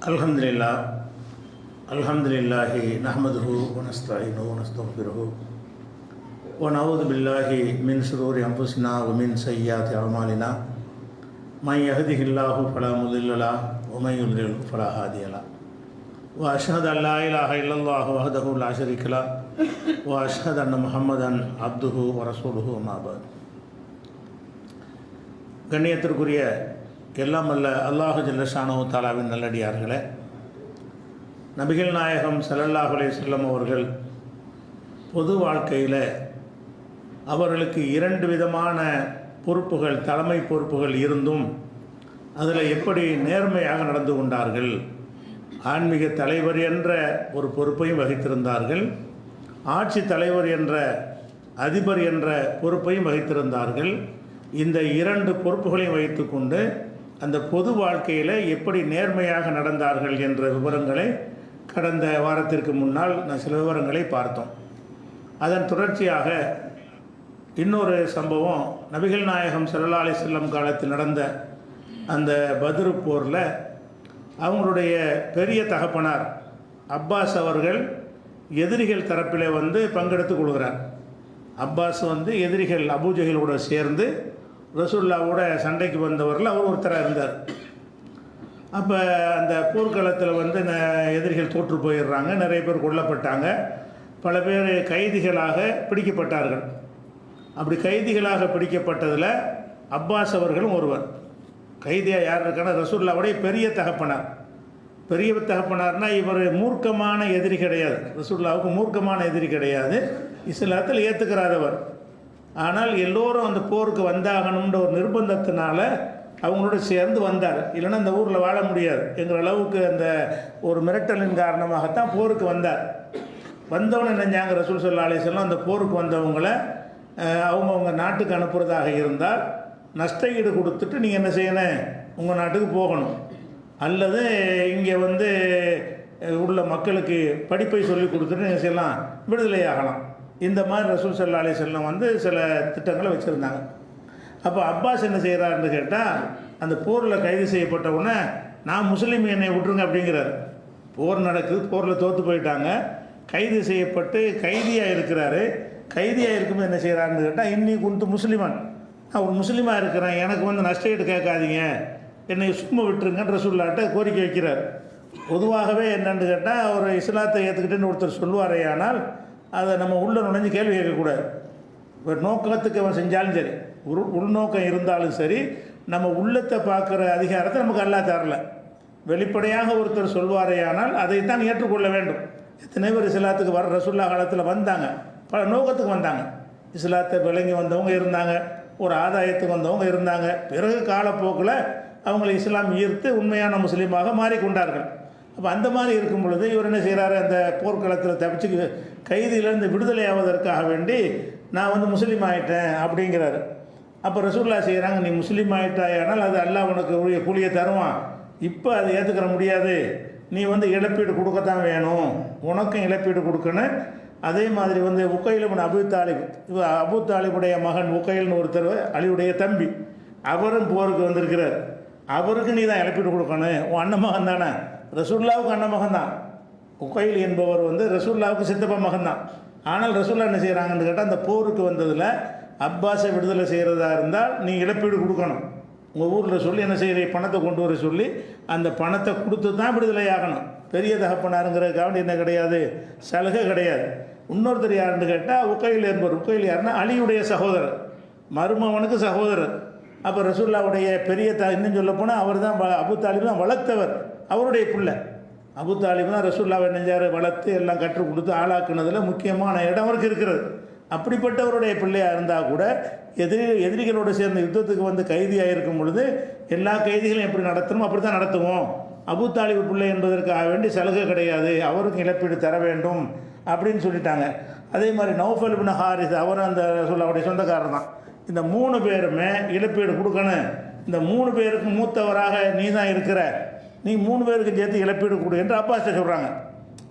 الحمد لله الحمد لله نحمده ونستعينه ونستغفره ونعوذ بالله من شرور أنفسنا ومن سيئات أعمالنا من يهده الله فلا مضل له ومن يضلل فلا هادي له وأشهد أن لا إله إلا الله وحده لا شريك له وأشهد أن محمدا عبده ورسوله ما بعد கண்ணியத்திற்குரிய எல்லாம் அல்ல அல்லாஹு ஜல்லஷானு தாலாவின் நல்லடியார்களே. நபிகள் நாயகம் ஸல்லல்லாஹு செல்லம் அவர்கள் பொது வாழ்க்கையில் அவர்களுக்கு இரண்டு விதமான பொறுப்புகள் தலைமை பொறுப்புகள் இருந்தும் அதில் எப்படி நேர்மையாக நடந்து கொண்டார்கள் ஆன்மீக தலைவர் என்ற ஒரு பொறுப்பையும் வகித்திருந்தார்கள் ஆட்சி தலைவர் என்ற அதிபர் என்ற பொறுப்பையும் வகித்திருந்தார்கள். இந்த இரண்டு பொறுப்புகளையும் வைத்துக்கொண்டு அந்த பொது வாழ்க்கையில் எப்படி நேர்மையாக நடந்தார்கள் என்ற விவரங்களை கடந்த வாரத்திற்கு முன்னால் நான் சில விவரங்களை பார்த்தோம். அதன் தொடர்ச்சியாக இன்னொரு சம்பவம் நபிகள் நாயகம் ஸல்லல்லாஹு செல்லம் காலத்தில் நடந்த அந்த பதிரு போரில் அவங்களுடைய பெரிய தகப்பனார் அப்பாஸ் அவர்கள் எதிரிகள் தரப்பில் வந்து பங்கெடுத்து கொள்கிறார். அப்பாஸ் வந்து எதிரிகள் அபூஜகளோட சேர்ந்து ரசூல்லாவோட சண்டைக்கு வந்தவரில் அவர் ஒருத்தராக இருந்தார். அப்போ அந்த போர்க்களத்தில் வந்து ந- எதிரிகள் தோற்று போயிடுறாங்க நிறைய பேர் கொல்லப்பட்டாங்க. பல பேர் கைதிகளாக பிடிக்கப்பட்டார்கள். அப்படி கைதிகளாக பிடிக்கப்பட்டதில் அப்பாஸ் அவர்களும் ஒருவர். கைதியாக யார் இருக்கானா ரசூல்லாவுடைய பெரிய தகப்பனார். பெரிய தகப்பனார்னால் இவர் மூர்க்கமான எதிரி கிடையாது. ரசூல்லாவுக்கு மூர்க்கமான எதிரி கிடையாது. இஸ்லாத்தில் அவர். ஆனால் எல்லோரும் அந்த போருக்கு வந்தாகணுன்ற ஒரு நிர்பந்தத்தினால அவங்களோட சேர்ந்து வந்தார். இல்லைன்னா அந்த ஊரில் வாழ முடியாது. எங்கிற அளவுக்கு அந்த ஒரு மிரட்டலின் காரணமாகத்தான் போருக்கு வந்தார். வந்தவனை நினைஞ்சாங்க ரசூல் சொல்லா அலிஸ்லாம் அந்த போருக்கு வந்தவங்களை அவங்கவுங்க நாட்டுக்கு அனுப்புகிறதாக இருந்தால் நஷ்ட ஈடு கொடுத்துட்டு நீங்கள் என்ன செய்யணும் உங்கள் நாட்டுக்கு போகணும். அல்லது இங்கே வந்து உள்ள மக்களுக்கு படிப்பை சொல்லி கொடுத்துட்டு நீங்கள் செய்யலாம். விடுதலை ஆகலாம் இந்த மாதிரி ரசூல் சல்லா அலி செல்லம் வந்து சில திட்டங்களை வச்சுருந்தாங்க. அப்போ அப்பாஸ் என்ன செய்கிறாருன்னு கேட்டால் அந்த போரில் கைது செய்யப்பட்ட உடனே நான் முஸ்லீம் என்னை விட்டுருங்க அப்படிங்கிறார். போர் நடக்குது போரில் தோற்று போயிட்டாங்க. கைது செய்யப்பட்டு கைதியாக இருக்கிறாரு. கைதியாக இருக்கும்போது என்ன செய்கிறாருன்னு கேட்டால் இன்னி குண்டு முஸ்லீமான். நான் ஒரு முஸ்லீமாக இருக்கிறேன். எனக்கு வந்து நஷ்டஈடு கேட்காதீங்க. என்னை சும்மா விட்டுருங்கன்ற சொல்லாட்ட கோரிக்கை வைக்கிறார். பொதுவாகவே என்னன்னு கேட்டால் ஒரு இஸ்லாத்தை ஏற்றுக்கிட்டேன்னு ஒருத்தர் சொல்லுவாரே ஆனால் அதை நம்ம உள்ளே நுழைஞ்சு கேள்வி கேட்கக்கூடாது. ஒரு நோக்கத்துக்கு அவன் செஞ்சாலும் சரி உரு உள்நோக்கம் இருந்தாலும் சரி நம்ம உள்ளத்தை பார்க்குற அதிகாரத்தை நமக்கு அல்லா தரல. வெளிப்படையாக ஒருத்தர் சொல்வாரேயானால் அதைத்தான் ஏற்றுக்கொள்ள வேண்டும். எத்தனை பேர் இஸ்லாத்துக்கு வர ரசுல்லா காலத்தில் வந்தாங்க. பல நோக்கத்துக்கு வந்தாங்க. இஸ்லாத்தை விளங்கி வந்தவங்க இருந்தாங்க ஒரு ஆதாயத்துக்கு வந்தவங்க இருந்தாங்க. பிறகு காலப்போக்கில் அவங்களை இஸ்லாம் ஈர்த்து உண்மையான முஸ்லீமாக மாறிக்கொண்டார்கள். அப்போ அந்த மாதிரி இருக்கும் பொழுது இவர் என்ன செய்கிறாரு அந்த போர்க்களத்தில் தப்பிச்சு கைதியிலேருந்து விடுதலை ஆவதற்காக வேண்டி நான் வந்து முஸ்லீம் ஆயிட்டேன் அப்படிங்கிறாரு. அப்போ ரசூல்லா செய்கிறாங்க நீ முஸ்லீம் ஆயிட்டாயானால் அது அல்லாஹ் உனக்கு உரிய கூலியை தருவான். இப்போ அதை ஏற்றுக்கிற முடியாது. நீ வந்து இழப்பீடு கொடுக்கத்தான் வேணும். உனக்கும் இழப்பீடு கொடுக்கணும் அதே மாதிரி வந்து உக்கையில் அபு தாலிப் இவ அபு தாலிபுடைய மகன் உக்கையில்னு ஒருத்தர் அலியுடைய தம்பி அவரும் போருக்கு வந்திருக்கிறார். அவருக்கு நீ தான் இழப்பீடு கொடுக்கணும். உன் அண்ணன் மகன் தானே. ரசூல்லாவுக்கு அண்ணன் மகன் தான் உக்கைல் என்பவர் வந்து ரசூல்லாவுக்கு சித்தப்பா மகன் தான் ஆனால் ரசூல்லா என்ன செய்கிறாங்கன்னு கேட்டால் அந்த போருக்கு வந்ததில் அப்பாஸை விடுதலை செய்கிறதா இருந்தால் நீ இழப்பீடு கொடுக்கணும். உங்கள் ஊரில் சொல்லி என்ன செய்கிற பணத்தை கொண்டு வர சொல்லி அந்த பணத்தை கொடுத்து தான் விடுதலை ஆகணும் பெரிய தகப்பனாருங்கிறதுக்காக என்ன கிடையாது? சலுகை கிடையாது. இன்னொருத்தர் யாருன்னு கேட்டால் உக்கையில் என்பவர். உக்கையில் யாருன்னா அலியுடைய சகோதரர். மருமவனுக்கு சகோதரர். அப்போ ரசூல்லாவுடைய பெரிய த இன்னும் சொல்ல போனால் அவர் தான் அபு தாலிப் தான் வளர்த்தவர். அவருடைய பிள்ளை. அபு தாலிப் தான் ரசூல்லாவை நெஞ்சார் வளர்த்து எல்லாம் கற்றுக் கொடுத்து ஆளாக்குனதில் முக்கியமான இடம் அவருக்கு இருக்கிறது. அப்படிப்பட்டவருடைய பிள்ளையாக இருந்தால் கூட எதிரி எதிரிகளோடு சேர்ந்த யுத்தத்துக்கு வந்து கைதியாக இருக்கும் பொழுது எல்லா கைதிகளையும் எப்படி நடத்தணும் அப்படி தான் நடத்துவோம். அபு தாலிபு பிள்ளை என்பதற்காக வேண்டி சலுகை கிடையாது. அவருக்கும் இழப்பீடு தர வேண்டும் அப்படின்னு சொல்லிட்டாங்க. அதே மாதிரி நௌஃபல் பின் ஹாரிஸ் அவர் அந்த சொல்ல அவருடைய சொந்தக்காரர் தான். இந்த மூணு பேருமே இழப்பீடு கொடுக்கணும். இந்த மூணு பேருக்கு மூத்தவராக நீ தான் இருக்கிற. நீங்கள் மூணு பேருக்கு சேர்த்து இழப்பீடு கொடு என்று அப்பாஸ் சொல்கிறாங்க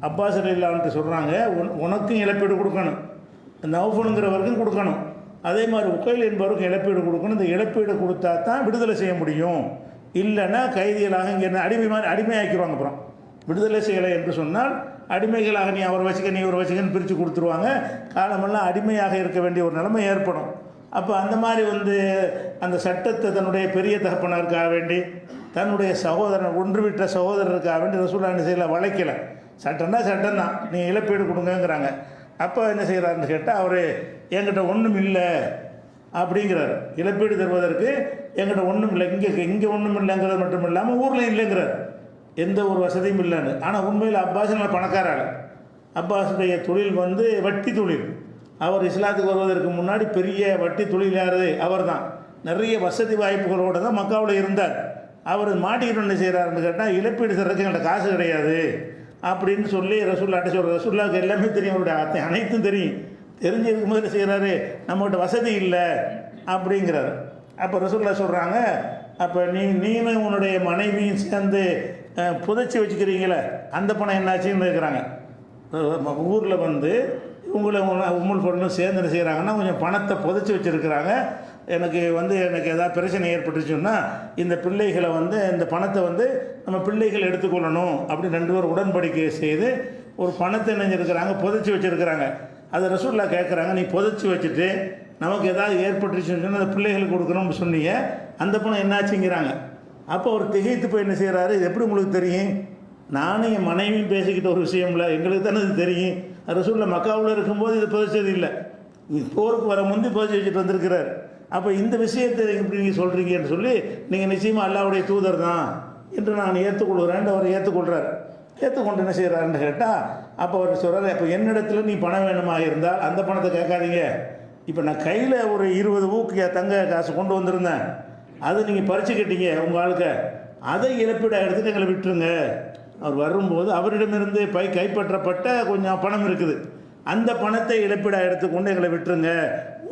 அப்பாஸ் இல்லான்ட்டு சொல்கிறாங்க உன் உனக்கும் இழப்பீடு கொடுக்கணும். நௌஃபலுங்கிறவருக்கும் கொடுக்கணும். அதே மாதிரி உக்கைல் என்பவருக்கும் இழப்பீடு கொடுக்கணும். இந்த இழப்பீடு கொடுத்தா தான் விடுதலை செய்ய முடியும். இல்லைன்னா கைதிகளாக இங்கே அடிமை மாதிரி அடிமையாக்கிடுவாங்க அப்புறம். விடுதலை செய்யலை என்று சொன்னால் அடிமைகளாக நீ அவரை வச்சுக்க நீ இவரை வச்சுக்கன்னு பிரித்து கொடுத்துருவாங்க. காலமெல்லாம் அடிமையாக இருக்க வேண்டிய ஒரு நிலைமை ஏற்படும். அப்போ அந்த மாதிரி வந்து அந்த சட்டத்தை தன்னுடைய பெரிய தகப்பனருக்காக வேண்டி தன்னுடைய சகோதரன் ஒன்று விட்ட சகோதரருக்காக வேண்டி ரசூல்லா என்ன செய்யல? வளைக்கல. சட்டம்னா சட்டம் தான் நீ இழப்பீடு கொடுங்கங்கிறாங்க. அப்போ என்ன செய்கிறாருன்னு கேட்டால் அவர் என்கிட்ட ஒன்றும் இல்லை அப்படிங்கிறார். இழப்பீடு தருவதற்கு எங்கிட்ட ஒன்றும் இல்லை. இங்கே இங்கே ஒன்றும் இல்லைங்கிறது மட்டும் இல்லாமல் ஊரில் இல்லைங்கிறார். எந்த ஒரு வசதியும் இல்லைன்னு. ஆனால் உண்மையில் அப்பாஸ் நல்ல பணக்கார அப்பாஸுடைய தொழில் வந்து வட்டி தொழில். அவர் இஸ்லாத்துக்கு வருவதற்கு முன்னாடி பெரிய வட்டி தொழில் அவர் தான் நிறைய வசதி வாய்ப்புகளோடு தான் மக்காவில் இருந்தார். அவர் மாட்டிக்கிட்டு என்ன செய்கிறாருன்னு கேட்டால் இழப்பீடு செய்கிறதுக்கு என்கிட்ட காசு கிடையாது அப்படின்னு சொல்லி ரசூல்லாட்ட சொல்கிற ரசூல்லாவுக்கு எல்லாமே தெரியும். அவருடைய அத்தை அனைத்தும் தெரியும். தெரிஞ்சிருக்கும் போது செய்கிறாரு நம்மகிட்ட வசதி இல்லை அப்படிங்கிறாரு. அப்போ ரசூல்லா சொல்கிறாங்க அப்போ நீ நீனும் உன்னுடைய மனைவியும் சேர்ந்து புதைச்சி வச்சுக்கிறீங்களே அந்த பணம் என்னாச்சுன்னு இருக்கிறாங்க ஊரில் வந்து உங்களை உம்முள் பொருளும் சேர்ந்து என்ன செய்கிறாங்கன்னா கொஞ்சம் பணத்தை புதைச்சி வச்சுருக்கிறாங்க. எனக்கு வந்து எனக்கு ஏதாவது பிரச்சனை ஏற்பட்டுச்சுன்னா இந்த பிள்ளைகளை வந்து இந்த பணத்தை வந்து நம்ம பிள்ளைகள் எடுத்துக்கொள்ளணும் அப்படின்னு ரெண்டு பேரும் உடன்படிக்கை செய்து ஒரு பணத்தை நினைஞ்சிருக்கிறாங்க புதைச்சி வச்சுருக்கிறாங்க. அதை ரசூல்லா கேட்குறாங்க நீ புதைச்சி வச்சுட்டு நமக்கு ஏதாவது ஏற்பட்டுச்சுன்னு சொன்னால் அந்த பிள்ளைகளுக்கு கொடுக்கணும்னு சொன்னீங்க. அந்த பணம் என்னாச்சுங்கிறாங்க. அப்போ அவர் திகைத்து போய் என்ன செய்கிறாரு இது எப்படி உங்களுக்கு தெரியும்? நானும் என் மனைவியும் பேசிக்கிட்ட ஒரு விஷயம்ல எங்களுக்கு தானே இது தெரியும்? ரசூல்ல மக்காவில் இருக்கும்போது இது பதிச்சது இல்லை. போருக்கு வர முந்தி பதிச்சு வச்சுட்டு வந்திருக்கிறார். அப்போ இந்த விஷயத்தை இப்படி நீங்கள் சொல்கிறீங்கன்னு சொல்லி நீங்கள் நிச்சயமாக அல்லாவுடைய தூதர் தான் என்று நான் ஏற்றுக்கொள்கிறேன் அவர் ஏற்றுக்கொள்கிறார் ஏற்றுக்கொண்டு என்ன செய்கிறாருன்னு கேட்டால் அப்போ அவர் சொல்கிறார் இப்போ என்னிடத்துல நீ பணம் வேணுமா இருந்தால் அந்த பணத்தை கேட்காதீங்க. இப்போ நான் கையில் ஒரு இருபது ஊக்கு தங்க காசு கொண்டு வந்திருந்தேன். அது நீங்கள் பறிச்சுக்கிட்டீங்க உங்கள் ஆளுக்க. அதை இழப்பீடாக எடுத்துட்டு எங்களை விட்டுருங்க. அவர் வரும்போது அவரிடமிருந்து பை கைப்பற்றப்பட்ட கொஞ்சம் பணம் இருக்குது. அந்த பணத்தை இழப்பீடாக எடுத்துக்கொண்டு எங்களை விட்டுருங்க.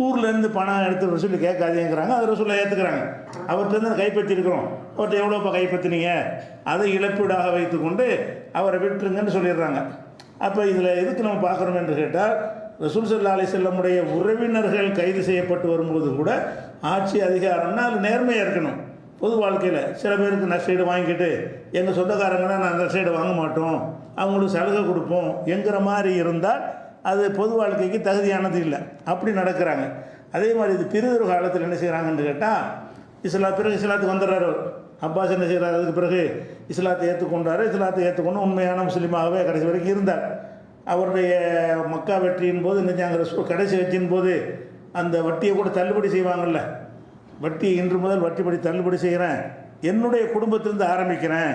ஊர்லேருந்து பணம் எடுத்து ரசூல் கேட்காதீங்கிறாங்க. அதை ரசூலை ஏற்றுக்கிறாங்க அவர்கிட்ட கைப்பற்றிருக்கிறோம். அவர்கிட்ட எவ்வளோப்பா கைப்பற்றினீங்க? அதை இழப்பீடாக வைத்துக்கொண்டு அவரை விட்டுருங்கன்னு சொல்லிடுறாங்க. அப்போ இதில் எதுக்கு நம்ம பார்க்குறோம் என்று கேட்டால் ரசூல் சல்லா அலி செல்லமுடைய உறவினர்கள் கைது செய்யப்பட்டு வரும்போது கூட ஆட்சி அதிகாரம்னா அது நேர்மையாக இருக்கணும். பொது வாழ்க்கையில் சில பேருக்கு நஷ்டீடு வாங்கிக்கிட்டு எங்கள் சொந்தக்காரங்கன்னா நான் நஷ்டீடு வாங்க மாட்டோம். அவங்களுக்கு சலுகை கொடுப்போம் என்கிற மாதிரி இருந்தால் அது பொது வாழ்க்கைக்கு தகுதியானது இல்லை. அப்படி நடக்கிறாங்க. அதே மாதிரி இது பிரிதொரு காலத்தில் என்ன செய்கிறாங்கன்னு கேட்டால் இஸ்லா பிறகு இஸ்லாத்துக்கு வந்துடுறாரு. அவர் அப்பாஸ் என்ன செய்கிறார் அதுக்கு பிறகு இஸ்லாத்தை ஏற்றுக்கொண்டார் இஸ்லாத்தை ஏற்றுக்கொண்டு உண்மையான முஸ்லீமாகவே கடைசி வரைக்கும் இருந்தார். அவருடைய மக்கா வெற்றியின் போது நினைச்சாங்க கடைசி வெற்றியின் போது அந்த வட்டியை கூட தள்ளுபடி செய்வாங்கல்ல. வட்டி இன்று முதல் வட்டிப்படி தள்ளுபடி செய்கிறேன். என்னுடைய குடும்பத்திலிருந்து ஆரம்பிக்கிறேன்.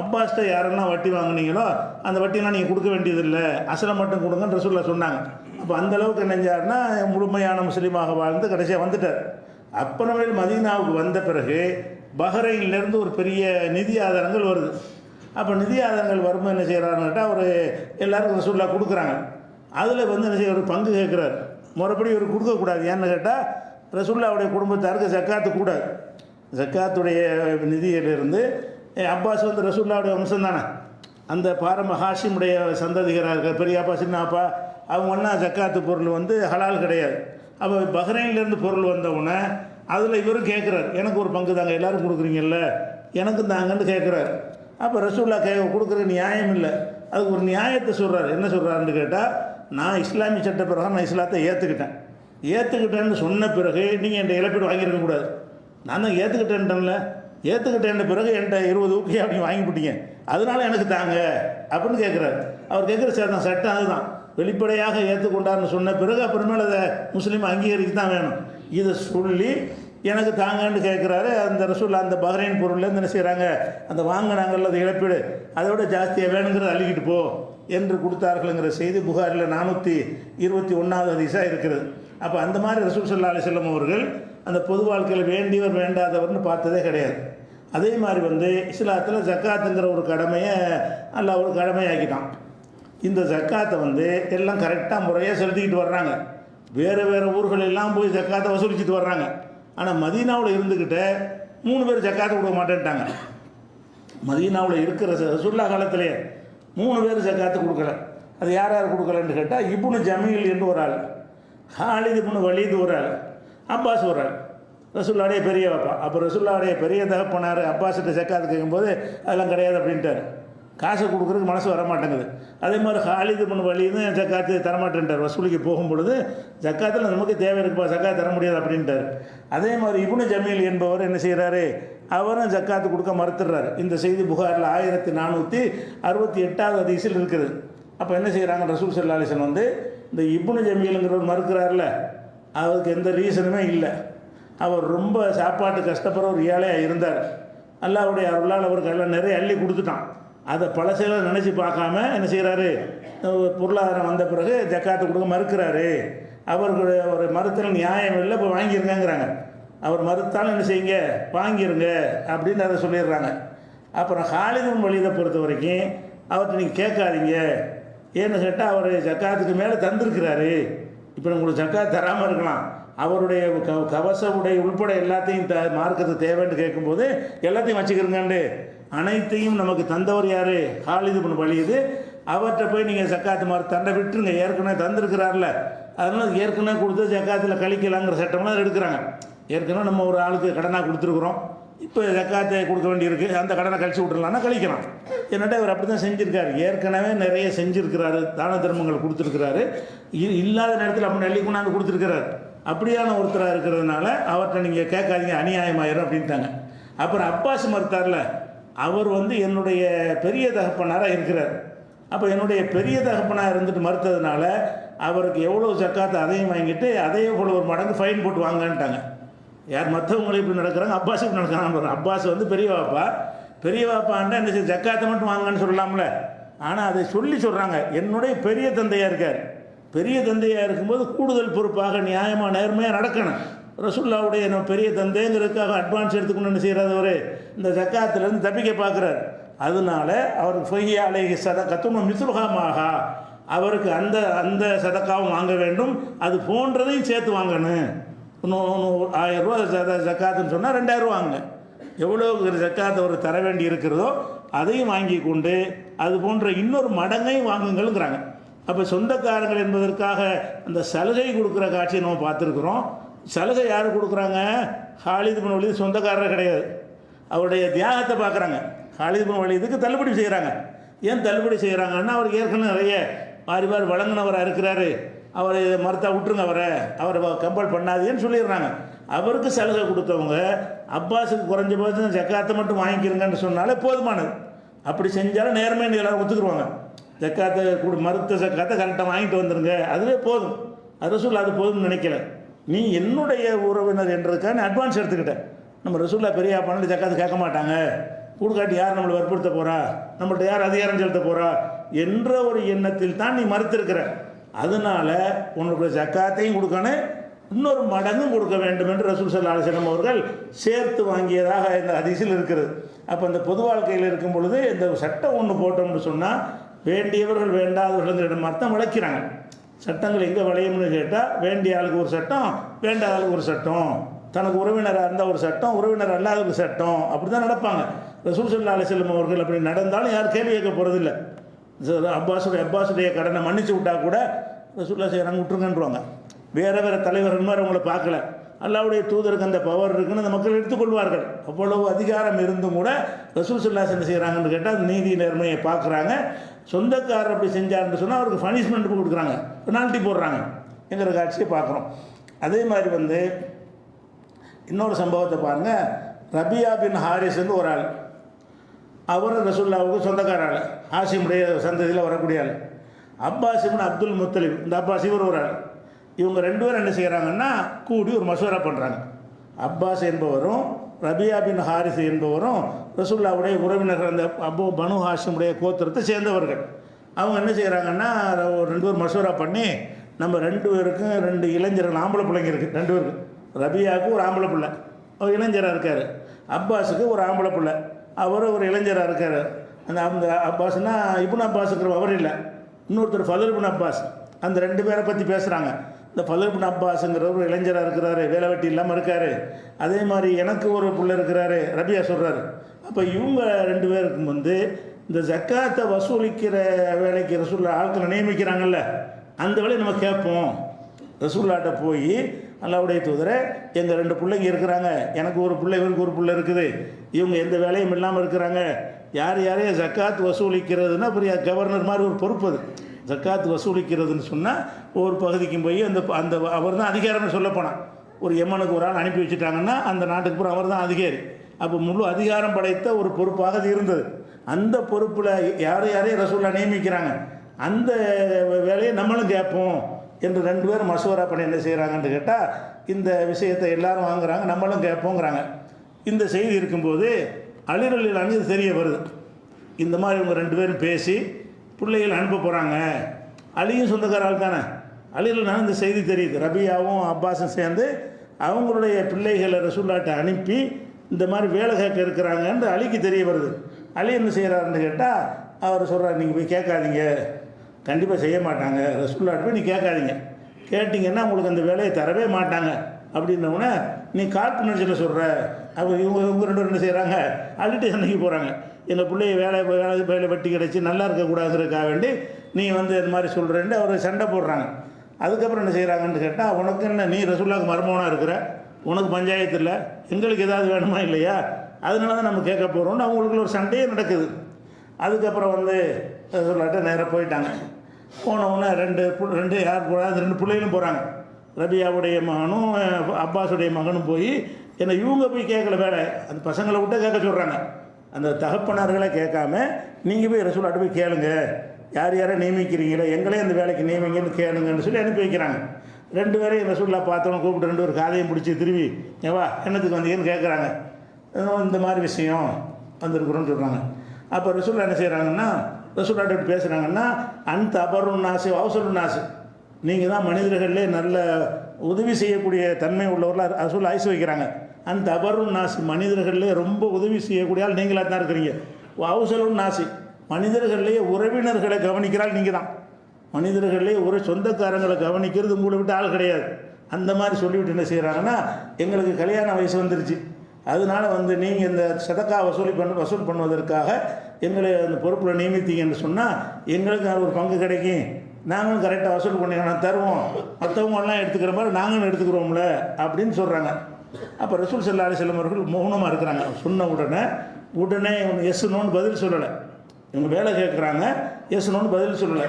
அப்பாஸ்ட்டை யாரெல்லாம் வட்டி வாங்கினீங்களோ அந்த வட்டியெல்லாம் நீங்கள் கொடுக்க வேண்டியதில்லை. அசலை மட்டும் கொடுங்கன்னு ரசூல்லா சொன்னாங்க. அப்போ அந்த அளவுக்கு நினைஞ்சாருன்னா முழுமையான முஸ்லீமாக வாழ்ந்து கடைசியாக வந்துட்டார். அப்புறமேல் மதீனாவுக்கு வந்த பிறகு பஹ்ரைன்லேருந்து ஒரு பெரிய நிதி ஆதாரங்கள் வருது. அப்போ நிதி ஆதாரங்கள் வரும்போது என்ன செய்கிறாருன்னு கேட்டால் அவர் எல்லாருக்கும் ரசூல்லா கொடுக்குறாங்க. அதில் வந்து என்ன செய்ய ஒரு பங்கு கேட்குறாரு. முறைப்படி இவர் கொடுக்கக்கூடாது ஏன்னு கேட்டால் ரசுல்லாவுடைய குடும்பத்தாருக்கு ஜக்காத்து கூடாது ஜக்காத்துடைய நிதியிலிருந்து ஏ, அப்பாஸ் வந்து ரசுல்லாவுடைய வம்சம் தானே அந்த பாரம்ப ஹாஷிமுடைய சந்ததிகராக இருக்க பெரிய அப்பா சின்ன அப்பா அவங்க ஒன்றா ஜக்காத்து பொருள் வந்து ஹலால் கிடையாது. அப்போ பஹ்ரைன்லேருந்து பொருள் வந்தவுடனே அதில் இவரும் கேட்குறாரு எனக்கு ஒரு பங்கு தாங்க எல்லாரும் கொடுக்குறீங்கல்ல? எனக்கும் தாங்கன்னு கேட்குறாரு அப்போ ரசூல்லா கே கொடுக்குற நியாயம் இல்லை. அதுக்கு ஒரு நியாயத்தை சொல்கிறார் என்ன சொல்கிறாருன்னு கேட்டால் நான் இஸ்லாமிய சட்ட பிரகாரம் நான் இஸ்லாத்தை ஏற்றுக்கிட்டேன் ஏற்றுக்கிட்டேன்னு சொன்ன பிறகு நீங்கள் என்கிட்ட இழப்பீடு வாங்கியிருக்க கூடாது. நான் தான் ஏற்றுக்கிட்டேன்ட்டேன்ல ஏற்றுக்கிட்டேன் பிறகு என்கிட்ட இருபது ஊக்கி அப்படி வாங்கிவிட்டீங்க அதனால எனக்கு தாங்க அப்படின்னு கேட்குறாரு அவர் கேட்குற சட்டம் சட்டம் அதுதான். வெளிப்படையாக ஏற்றுக்கொண்டார்னு சொன்ன பிறகு அப்புறமேல அதை முஸ்லீம் அங்கீகரிக்க தான் வேணும். இதை சொல்லி எனக்கு தாங்கன்னு கேட்குறாரு அந்த ரசூல் அந்த பஹ்ரைன் பொருள்லேருந்து என்ன செய்கிறாங்க அந்த வாங்கினாங்கல்ல அது இழப்பீடு. அதை விட ஜாஸ்தியாக வேணுங்கிறத அள்ளிக்கிட்டு போ என்று கொடுத்தார்கள்ங்கிற செய்தி புகாரில் நானூற்றி இருபத்தி ஒன்றாவது அதிசாக இருக்கிறது. அப்போ அந்த மாதிரி ரசூல் சல்லா அலிசல்லம் அவர்கள் அந்த பொது வாழ்க்கையில் வேண்டியவர் வேண்டாதவர்னு பார்த்ததே கிடையாது. அதே மாதிரி வந்து இஸ்லாத்தில் ஜக்காத்துங்கிற ஒரு கடமையை நல்லா ஒரு கடமையாக்கிட்டான். இந்த ஜக்காத்தை வந்து எல்லாம் கரெக்டாக முறையாக செலுத்திக்கிட்டு வர்றாங்க. வேறு வேறு ஊர்களெல்லாம் போய் ஜக்காத்தை வசூலிச்சுட்டு வர்றாங்க. ஆனால் மதீனாவில் இருந்துக்கிட்ட மூணு பேர் ஜக்காத்தை கொடுக்க மாட்டேன்ட்டாங்க. மதீனாவில் இருக்கிற சுல்லா காலத்திலேயே மூணு பேர் ஜக்காத்து கொடுக்கல. அது யார் யார் கொடுக்கலன்னு கேட்டால் இப்னு ஜமீல் என்று ஒரு ஆள். ஹாலிது இப்னு வலிது ஒரு அப்பாஸ் ஒரு ரசுல்லாடைய பெரிய பாப்பா அப்போ ரசுல்லாடைய பெரிய தகப்பனார் அப்பாஸ்கிட்ட ஜக்காத்து கேட்கும்போது அதெல்லாம் கிடையாது அப்படின்ட்டார். காசை கொடுக்குறதுக்கு மனசு வர மாட்டேங்குது அதே மாதிரி ஹாலிது பண்ண வழின்னு ஜக்காத்து தரமாட்டேன்ட்டார். வசூலிக்கு போகும் பொழுது ஜக்காத்தில் நமக்கு தேவை இருக்குப்பா ஜக்காத் தர முடியாது அப்படின்ட்டார். அதே மாதிரி இபுனு ஜமீல் என்பவர் என்ன செய்கிறாரு அவரும் ஜக்காத்து கொடுக்க மறுத்துடுறாரு. இந்த செய்தி புகாரில் ஆயிரத்தி நானூற்றி அறுபத்தி எட்டாவது அதிசயில் இருக்குது. அப்போ என்ன செய்கிறாங்க ரசூல் சல்லாலிசன் வந்து இந்த இப்னு ஜமீலுங்கிறவர் மறுக்கிறார்ல அவருக்கு எந்த ரீசனுமே இல்லை. அவர் ரொம்ப சாப்பாட்டு கஷ்டப்படுற ஒரு ஏழையாக இருந்தார். அல்லாவுடைய அருளால் அவருக்கு எல்லாம் நிறைய அள்ளி கொடுத்துட்டான். அதை பழசெல்லாம் நினச்சி பார்க்காம என்ன செய்கிறாரு? பொருளாதாரம் வந்த பிறகு ஜக்காத்து கொடுக்க மறுக்கிறாரு. அவர்களுடைய ஒரு மறுத்தல் நியாயம் இல்லை இப்போ வாங்கியிருங்கங்கிறாங்க அவர் மறுத்தாலும் என்ன செய்யுங்க? வாங்கிருங்க அப்படின்னு அதை சொல்லிடுறாங்க. அப்புறம் ஹாலிதன் வழியை பொறுத்த வரைக்கும் அவர்கிட்ட நீங்கள் கேட்காதீங்க. ஏன்னு கேட்டால் அவர் ஜக்காத்துக்கு மேலே தந்திருக்கிறாரு. இப்போ உங்களுக்கு ஜக்காத் தராமல் இருக்கலாம். அவருடைய க கவச உடை உள்பட எல்லாத்தையும் த மார்க்கத்து தேவைன்னு கேட்கும்போது எல்லாத்தையும் வச்சுக்கிறங்கண்டு. அனைத்தையும் நமக்கு தந்தவர் யார்? ஹாலிது பண்ண வழியுது அவர்கிட்ட போய் நீங்கள் ஜக்காத்து மாதிரி தண்டை விட்டுருங்க. ஏற்கனவே தந்திருக்கிறார்ல. அதனால் ஏற்கனவே கொடுத்து ஜக்காத்தில் கழிக்கலாங்கிற சட்டம்லாம் எடுக்கிறாங்க. ஏற்கனவே நம்ம ஒரு ஆளுக்கு கடனாக கொடுத்துருக்குறோம். இப்போ ஜக்காத்தை கொடுக்க வேண்டியிருக்கு அந்த கடனை கழிச்சு விட்டுறலாம்னா கழிக்கலாம். என்னட்ட இவர் அப்படி தான் செஞ்சுருக்காரு. ஏற்கனவே நிறைய செஞ்சுருக்கிறாரு தான தர்மங்கள் கொடுத்துருக்கிறாரு. இ- இல்லாத நேரத்தில் அப்படி நெல்லி கொண்டாந்து கொடுத்துருக்கிறாரு. அப்படியான ஒருத்தராக இருக்கிறதுனால அவர்கிட்ட நீங்கள் கேட்காதீங்க அநியாயமாயிரும் அப்படின்ட்டாங்க. அப்புறம் அப்பாஸ் மறுத்தார்ல அவர் வந்து என்னுடைய பெரிய தகப்பனாராக இருக்கிறார். அப்போ என்னுடைய பெரிய தகப்பனாக இருந்துட்டு மறுத்ததுனால அவருக்கு எவ்வளோ ஜக்காத்தை அதையும் வாங்கிட்டு அதே போல் ஒரு மடங்கு ஃபைன் போட்டு வாங்கன்ட்டாங்க. யார் மற்றவங்களும் இப்படி நடக்கிறாங்க? அப்பாஸ் இப்படி நடக்கிறாங்க. அப்பாஸ் வந்து பெரிய வாப்பா பெரிய வாப்பாண்டா என்ன ஜக்காத்தை மட்டும் வாங்கன்னு சொல்லலாம்ல. ஆனால் அதை சொல்லி சொல்கிறாங்க என்னுடைய பெரிய தந்தையாக இருக்கார். பெரிய தந்தையாக இருக்கும்போது கூடுதல் பொறுப்பாக நியாயமாக நேர்மையாக நடக்கணும். ரசுல்லாவுடைய நம்ம பெரிய தந்தைங்கிறதுக்காக அட்வான்ஸ் எடுத்துக்கணும்னு என்ன இந்த ஜக்காத்துலேருந்து தப்பிக்க பார்க்குறாரு. அதனால அவர் ஃபொய்யாலை சதக்கத்தும் மிசுல்ஹாமாகா அவருக்கு அந்த அந்த சதக்காவும் வாங்க வேண்டும். அது போன்றதையும் சேர்த்து வாங்கணும். ஆயிரம் ரூபா ஜக்காத்துன்னு சொன்னால் ரெண்டாயிரம் ரூபா வாங்க எவ்வளோ ஜக்காத்தை அவர் தர வேண்டி இருக்கிறதோ அதையும் வாங்கி கொண்டு அது போன்ற இன்னொரு மடங்கையும் வாங்குங்கள்ங்கிறாங்க. அப்போ சொந்தக்காரங்கள் என்பதற்காக அந்த சலுகை கொடுக்குற காட்சியை நம்ம பார்த்துருக்குறோம். சலுகை யார் கொடுக்குறாங்க? ஹாலிது பின் வலிது சொந்தக்காரர் கிடையாது. அவருடைய தியாகத்தை பார்க்குறாங்க. ஹாலிது பின் வலிதுக்கு தள்ளுபடி செய்கிறாங்க ஏன் தள்ளுபடி செய்கிறாங்கன்னா அவர் ஏற்கனவே நிறைய மாறி மாறி வழங்கினவராக இருக்கிறாரு. அவரை மறுத்தா விட்டுருங்க அவரை. அவரை கம்பல் பண்ணாதீங்கன்னு சொல்லிடுறாங்க. அவருக்கு சலுகை கொடுத்தவங்க அப்பாஸுக்கு குறைஞ்சபட்சம் ஜக்காத்தை மட்டும் வாங்கிக்கிறங்கன்னு சொன்னாலே போதுமானது. அப்படி செஞ்சாலும் நேர்மைன்னு எல்லாரும் ஒத்துக்குருவாங்க ஜக்காத்தை கொடு மறுத்த ஜக்காத்தை கரெக்டாக வாங்கிட்டு வந்துருங்க. அதுவே போதும். ரசூல் அது போதும்னு நினைக்கல. நீ என்னுடைய உறவினர் என்றதுக்காக அட்வான்ஸ் எடுத்துக்கிட்டேன். நம்ம ரசூல்லா பெரிய பண்ணி ஜக்காத்து கேட்க மாட்டாங்க. கூடுகாட்டி யார் நம்மளை வற்புறுத்த போகிறா நம்மள்ட்ட யார் அதிகாரம் செலுத்த போகிறா என்ற ஒரு எண்ணத்தில் தான் நீ மறுத்திருக்கிற. அதனால உனக்கு ஜக்காத்தையும் கொடுக்கணும் இன்னொரு மடங்கும் கொடுக்க வேண்டும் என்று ரசூல் சல்லா அலிஸ்லாம் அவர்கள் சேர்த்து வாங்கியதாக இந்த அதிசயில் இருக்கிறது. அப்போ இந்த பொது வாழ்க்கையில் இருக்கும் பொழுது இந்த சட்டம் ஒன்று போட்டோம்னு சொன்னால் வேண்டியவர்கள் வேண்டாதவர்கள் அர்த்தம் விளக்கிறாங்க. சட்டங்கள் எங்கே விளையும்னு கேட்டால் வேண்டிய ஆளுக்கு ஒரு சட்டம் வேண்டாத ஆளுக்கு ஒரு சட்டம். தனக்கு உறவினராக இருந்தால் ஒரு சட்டம் உறவினர் அல்லாத ஒரு சட்டம். அப்படி தான் நடப்பாங்க. ரசூல் சல்லா அலிஸ்லம் அவர்கள் அப்படி நடந்தாலும் யாரும் கேள்வி கேட்க போகிறதில்லை அப்பாஸுடைய அப்பாஸுடைய கடனை மன்னிச்சு விட்டா கூட ரசூல்லா செய்கிறாங்க விட்டுருங்கன்றாங்க வேறு வேறு தலைவர்கள் மாதிரி அவங்கள பார்க்கல. அல்லாவுடைய தூதருக்கு அந்த பவர் இருக்குன்னு அந்த மக்கள் எடுத்துக்கொள்வார்கள். அவ்வளவு அதிகாரம் இருந்தும் கூட ரசூல் சல்லாஸ் என்ன செய்கிறாங்கன்னு கேட்டால் நீதி நேர்மையை பார்க்குறாங்க. சொந்தக்காரர் அப்படி செஞ்சாருன்னு சொன்னால் அவருக்கு பனிஷ்மெண்ட் கொடுக்குறாங்க. பெனால்ட்டி போடுறாங்க. என்கிற காட்சியை பார்க்குறோம். அதே மாதிரி வந்து இன்னொரு சம்பவத்தை பாருங்கள் ரபியா பின் ஹாரிஸ்ன்னு ஒரு ஆள். அவரும் ரசுல்லாவுக்கு சொந்தக்கார ஆள் ஹாசிமுடைய சந்ததியில் வரக்கூடிய ஆள். அப்பாசிமுன் அப்துல் முத்தலிம் இந்த அப்பாஸ் இவர் ஒரு ஆள். இவங்க ரெண்டு பேரும் என்ன செய்கிறாங்கன்னா கூடி ஒரு மசோரா பண்ணுறாங்க அப்பாஸ் என்பவரும் ரபியா பின் ஹாரிஸ் என்பவரும் ரசுல்லாவுடைய உறவினர்கள் அந்த அபு பனு ஹாஷிமுடைய கோத்திரத்தை சேர்ந்தவர்கள். அவங்க என்ன செய்கிறாங்கன்னா ஒரு ரெண்டு பேர் மசோரா பண்ணி நம்ம ரெண்டு பேருக்கும் ரெண்டு இளைஞர்கள் ஆம்பளை பிள்ளைங்க இருக்குது ரெண்டு பேருக்கு. ரபியாவுக்கு ஒரு ஆம்பளை பிள்ளை. ஒரு இளைஞராக இருக்கார். அப்பாஸுக்கு ஒரு ஆம்பளை பிள்ளை. அவர் ஒரு இளைஞராக இருக்கார். அந்த அந்த அப்பாஸ்னா இப்னு அப்பாஸுங்கிற அவர் இல்லை. இன்னொருத்தர் ஃபதல் அப்பாஸ். அந்த ரெண்டு பேரை பற்றி பேசுகிறாங்க இந்த ஃபதல் அப்பாஸுங்கிற ஒரு இளைஞராக இருக்கிறாரு வேலை வெட்டி இல்லாமல் இருக்கார். அதே மாதிரி எனக்கு ஒரு பிள்ளை இருக்கிறாரு ரபியா சொல்கிறாரு அப்போ இவங்க ரெண்டு பேருக்கும் வந்து இந்த ஜக்காத்தை வசூலிக்கிற வேலைக்கு ரசூல்லா ஆட்களை நியமிக்கிறாங்கல்ல அந்த வேலையை நம்ம கேட்போம். ரசூல்லாட்ட போய் அல்லாவுடைய தூதரை எங்கள் ரெண்டு பிள்ளைங்க இருக்கிறாங்க. எனக்கு ஒரு பிள்ளை இவருக்கு ஒரு பிள்ளை இருக்குது. இவங்க எந்த வேலையும் இல்லாமல் இருக்கிறாங்க. யார் யாரையும் ஜக்காத் வசூலிக்கிறதுனா பெரிய கவர்னர் மாதிரி ஒரு பொறுப்பு அது. ஜக்காத் வசூலிக்கிறதுன்னு சொன்னால் ஒவ்வொரு பகுதிக்கும் போய் அந்த அந்த அவர் தான் அதிகாரம்னு சொல்லப்போனான் ஒரு எம்மனுக்கு ஒரு ஆள் அனுப்பி வச்சுட்டாங்கன்னா அந்த நாட்டுக்கு பூரா அவர் தான் அதிகாரி. அப்போ முழு அதிகாரம் படைத்த ஒரு பொறுப்பாக அது இருந்தது. அந்த பொறுப்பில் யார் யாரையும் ரசூலாக நியமிக்கிறாங்க? அந்த வேலையை நம்மளும் கேட்போம். என்று ரெண்டு பேரும் மசோரா பண்ணி என்ன செய்கிறாங்கன்னு கேட்டால் இந்த விஷயத்தை எல்லாரும் வாங்குறாங்க நம்மளும் கேட்போங்கிறாங்க இந்த செய்தி இருக்கும்போது அழிரலில் அணிது தெரிய வருது. இந்த மாதிரி இவங்க ரெண்டு பேரும் பேசி பிள்ளைகள் அனுப்ப போகிறாங்க அலியும் சொந்தக்கார ஆள் தானே. அலியில் இந்த செய்தி தெரியுது. ரபியாவும் அப்பாஸும் சேர்ந்து அவங்களுடைய பிள்ளைகளை ரசூல்லாட்டை அனுப்பி இந்த மாதிரி வேலை கேட்க இருக்கிறாங்கன்னு அலிக்கு தெரிய வருது. அலி என்ன செய்கிறாருன்னு கேட்டால் அவர் சொல்கிறார் நீங்கள் போய் கேட்காதீங்க. கண்டிப்பாக செய்ய மாட்டாங்க. ரசூல்லாட்ட போய் நீ கேட்காதீங்க. கேட்டிங்கன்னா உங்களுக்கு அந்த வேலையை தரவே மாட்டாங்க. அப்படின்னவுடனே நீ காழ்ப்புணர்ச்சியில் சொல்கிற அப்போ இவங்க இவங்க ரெண்டு என்ன செய்கிறாங்க அள்ளிட்டு சண்டைக்கு போகிறாங்க எங்கள் பிள்ளைய வேலை வேலை வேலை வெட்டி கிடச்சி நல்லா இருக்கக்கூடாதுங்கிறதுக்காக வேண்டி நீ வந்து இந்த மாதிரி சொல்கிறேன்ட்டு அவர் சண்டை போடுறாங்க. அதுக்கப்புறம் என்ன செய்கிறாங்கன்னு கேட்டால் உனக்கு என்ன நீ ரசூல்லாவுக்கு மர்மவனாக இருக்கிற? உனக்கு பஞ்சாயத்து இல்லை? எங்களுக்கு ஏதாவது வேணுமா இல்லையா? அதனால தான் நம்ம கேட்க போகிறோம்னு அவங்களுக்குள்ள ஒரு சண்டையே நடக்குது. அதுக்கப்புறம் வந்து சொல்லாட்ட நேராக போயிட்டாங்க. போனவுடனே ரெண்டு பு- ரெண்டு யார் போகிறாங்க ரெண்டு பிள்ளைகளும் போகிறாங்க ரபியாவுடைய மகனும் அப்பாஸுடைய மகனும் போய் என்னை இவங்க போய் கேட்கல வேலை அந்த பசங்களை விட்டு கேட்க சொல்கிறாங்க அந்த தகப்பனார்களை கேட்காம நீங்கள் போய் ரசூலாட்ட போய் கேளுங்க. யார் யாரை நியமிக்கிறீங்களோ எங்களே அந்த வேலைக்கு நியமிங்கன்னு கேளுங்கன்னு சொல்லி அனுப்பி வைக்கிறாங்க. ரெண்டு பேரையும் ரசூல்லா பார்த்தவங்க கூப்பிட்டு ரெண்டு ஒரு காதையும் பிடிச்சி திரும்பி ஏவா என்னத்துக்கு வந்தீங்கன்னு கேட்குறாங்க. இந்த மாதிரி விஷயம் வந்திருக்கிறோன்னு சொல்கிறாங்க அப்போ ரசூல்லா என்ன செய்கிறாங்கன்னா ரசூல்லாட்ட பேசுகிறாங்கன்னா அந்த அபரும் நாசு அவசரம் நாசு. நீங்கள் தான் மனிதர்களே நல்ல உதவி செய்யக்கூடிய தன்மை உள்ளவர்களாக அசூல் ஐசு வைக்கிறாங்க. அந்த அபரும் நாசி மனிதர்களே ரொம்ப உதவி செய்யக்கூடிய ஆள் நீங்களாக தான் இருக்கிறீங்க. அவசரம் நாசி மனிதர்களே உறவினர்களை கவனிக்கிறாள் நீங்கள் தான் மனிதர்களே ஒரு சொந்தக்காரங்களை கவனிக்கிறது உங்களை விட்டு ஆள் கிடையாது. அந்த மாதிரி சொல்லிவிட்டு என்ன செய்கிறாங்கன்னா எங்களுக்கு கல்யாண வயசு வந்துருச்சு. அதனால வந்து நீங்கள் இந்த சதக்கா வசூலி பண்ண வசூல் பண்ணுவதற்காக எங்களை அந்த பொறுப்பில் நியமித்தீங்கன்னு சொன்னால் எங்களுக்கு அது ஒரு பங்கு கிடைக்கும். நாங்களும் கரெக்டாக வசூல் பண்ணிக்கணும் தருவோம். மற்றவங்களாம் எடுத்துக்கிற மாதிரி நாங்களும் எடுத்துக்கிறோம்ல அப்படின்னு சொல்கிறாங்க அப்போ ரசூல் செல்லா அலி அவர்கள் மௌனமாக இருக்கிறாங்க. சொன்ன உடனே உடனே இவங்க எஸ்னோன்னு பதில் சொல்லலை. இவங்க வேலை கேட்குறாங்க எஸ்னோன்னு பதில் சொல்லலை.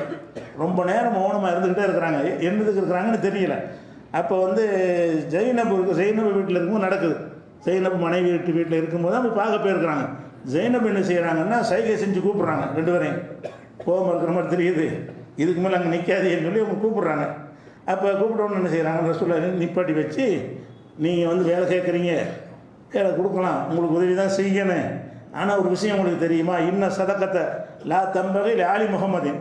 ரொம்ப நேரம் மௌனமாக இருந்துக்கிட்டே இருக்கிறாங்க. என்னதுக்கு இருக்கிறாங்கன்னு தெரியல. அப்போ வந்து ஜெயினப் இருக்கு ஜெயினப் வீட்டில் இருக்கும்போது நடக்குது. ஜெயினப் மனைவி வீட்டு வீட்டில் இருக்கும்போது தான் பார்க்க போயிருக்கிறாங்க. ஜெயினப் என்ன செய்கிறாங்கன்னா சைகை செஞ்சு கூப்பிட்றாங்க ரெண்டு பேரையும். கோபம் இருக்கிற மாதிரி தெரியுது. இதுக்கு மேலே அங்கே நிற்காதேன்னு சொல்லி அவங்க கூப்பிட்றாங்க. அப்போ கூப்பிட்டோன்னு என்ன செய்கிறாங்க ரசூலை நிப்பாட்டி வச்சு நீங்கள் வந்து வேலை கேட்குறீங்க வேலை கொடுக்கலாம் உங்களுக்கு உதவி தான் செய்யணும். ஆனால் ஒரு விஷயம் உங்களுக்கு தெரியுமா? இன்ன சதக்கத்தை லா தம்பகை ஆலி முகமதின்